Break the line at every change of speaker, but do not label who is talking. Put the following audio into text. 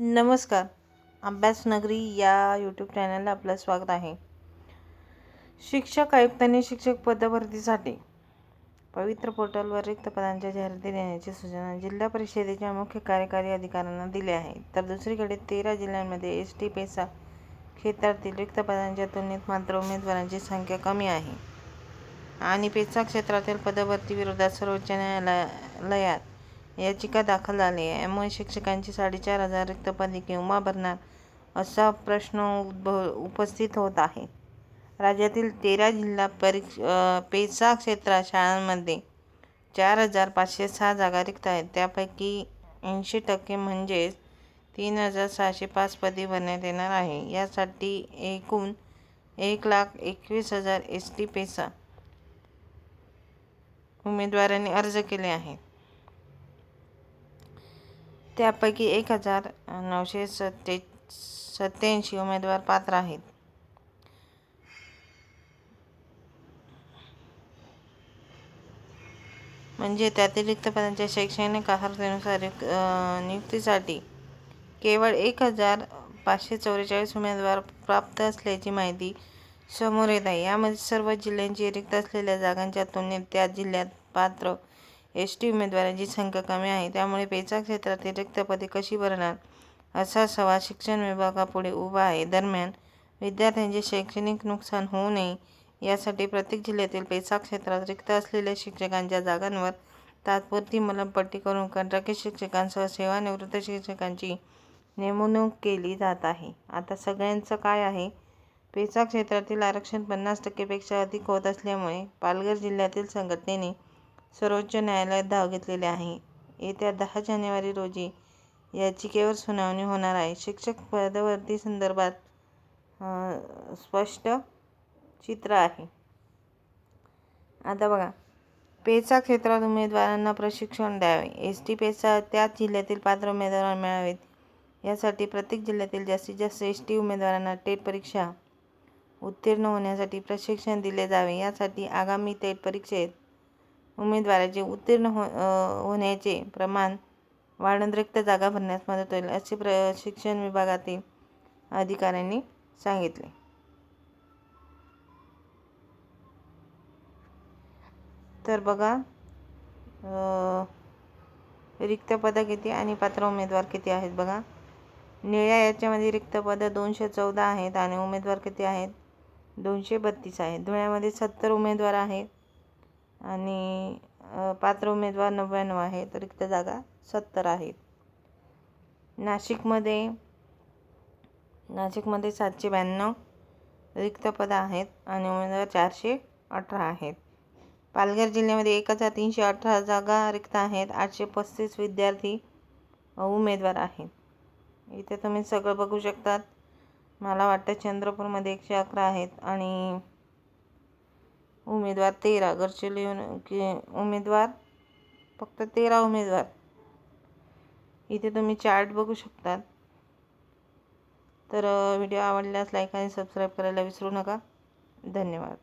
नमस्कार. अभ्यासनगरी या यूट्यूब चॅनलला आपलं स्वागत आहे. शिक्षक आयुक्तांनी शिक्षक पदभरतीसाठी पवित्र पोर्टलवर रिक्त पदांच्या जाहिराती देण्याची सूचना जिल्हा परिषदेच्या मुख्य कार्यकारी अधिकाऱ्यांना दिली आहे. तर दुसरीकडे तेरा जिल्ह्यांमध्ये एस टी पेसा क्षेत्रातील रिक्त पदांच्या तुलनेत मात्र उमेदवारांची संख्या कमी आहे. आणि पेसा क्षेत्रातील पदभरती विरोधात सर्वोच्च न्यायालयात याचिका दाखल झाली आहे. यामुळे शिक्षकांची साडेचार हजार रिक्त पदे केव्हा भरणार असा प्रश्न उद्भव उपस्थित होत आहे. राज्यातील तेरा जिल्हा परीक्ष पेसा क्षेत्रात शाळांमध्ये चार हजार पाचशे सहा जागा रिक्त आहेत. त्यापैकी ऐंशी टक्के म्हणजेच तीन हजार सहाशे पाच पदे भरण्यात येणार आहे. यासाठी एकूण एक लाख एकवीस हजार एस टी पेसा उमेदवारांनी अर्ज केले आहेत. त्यापैकी एक हजार नऊशे सत्ते सत्याऐंशी उमेदवार पात्र आहेत. म्हणजे त्यातील रिक्त पदांच्या शैक्षणिक अर्हतेनुसार नियुक्तीसाठी केवळ एक हजार पाचशे चौवेचाळीस उमेदवार प्राप्त असल्याची माहिती समोर येत आहे. यामध्ये सर्व जिल्ह्यांची रिक्त असलेल्या जागांच्या तुलनेत त्या जिल्ह्यात पात्र एस टी उमेदवारांची संख्या कमी आहे त्यामुळे पेचा क्षेत्रातील रिक्त पदे कशी भरणार? असा सवाल शिक्षण विभागापुढे उभा आहे. दरम्यान विद्यार्थ्यांचे शैक्षणिक नुकसान होऊ नये यासाठी प्रत्येक जिल्ह्यातील पेचा क्षेत्रात रिक्त असलेल्या शिक्षकांच्या जागांवर तात्पुरती मलमपट्टी करून कंत्राटी शिक्षकांसह सेवानिवृत्त शिक्षकांची नेमणूक केली जात आहे. आता सगळ्यांचं काय आहे? पेचा क्षेत्रातील आरक्षण पन्नास टक्केपेक्षा अधिक होत असल्यामुळे पालघर जिल्ह्यातील संघटनेने सर्वोच्च न्यायालयात धाव घेतलेली आहे. येत्या दहा जानेवारी रोजी याचिकेवर सुनावणी होणार आहे. शिक्षक पदभरतीसंदर्भात स्पष्ट चित्र आहे. आता बघा. पेचा क्षेत्रात उमेदवारांना प्रशिक्षण द्यावे. एस टी पेचा त्याच जिल्ह्यातील पात्र उमेदवार मिळावेत. यासाठी प्रत्येक जिल्ह्यातील जास्तीत जास्त एस टी उमेदवारांना टेट परीक्षा उत्तीर्ण होण्यासाठी प्रशिक्षण दिले जावे. यासाठी आगामी टेट परीक्षेत उमेदवाराचे उत्तीर्ण हो होण्याचे प्रमाण वाढून रिक्त जागा भरण्यास मदत होईल असे प्र शिक्षण विभागातील अधिकाऱ्यांनी सांगितले. तर बघा रिक्त पदं किती आणि पात्र उमेदवार किती आहेत बघा. निळ्या याच्यामध्ये रिक्त पदं दोनशे चौदा आहेत आणि उमेदवार किती आहेत? दोनशे बत्तीस आहेत. धुळ्यामध्ये सत्तर उमेदवार आहेत. आणि पात्र उमेदवार नव्याण्णव आहेत रिक्त जागा सत्तर आहेत नाशिकमध्ये नाशिकमध्ये सातशे ब्याण्णव रिक्त पदं आहेत आणि उमेदवार चारशे अठरा आहेत. पालघर जिल्ह्यामध्ये एक हजार तीनशे अठरा जागा रिक्त आहेत आठशे पस्तीस विद्यार्थी उमेदवार आहेत. इथे तुम्ही सगळं बघू शकतात. मला वाटतं चंद्रपूरमध्ये एकशे अकरा आहेत आणि उमेदवार तेरा गडचिरोली की उमेदवार फक्त तेरा उमेदवार. इथे तुम्ही चार्ट बघू शकतात. तर व्हिडिओ आवडल्यास लाईक आणि सबस्क्राईब करायला विसरू नका. धन्यवाद.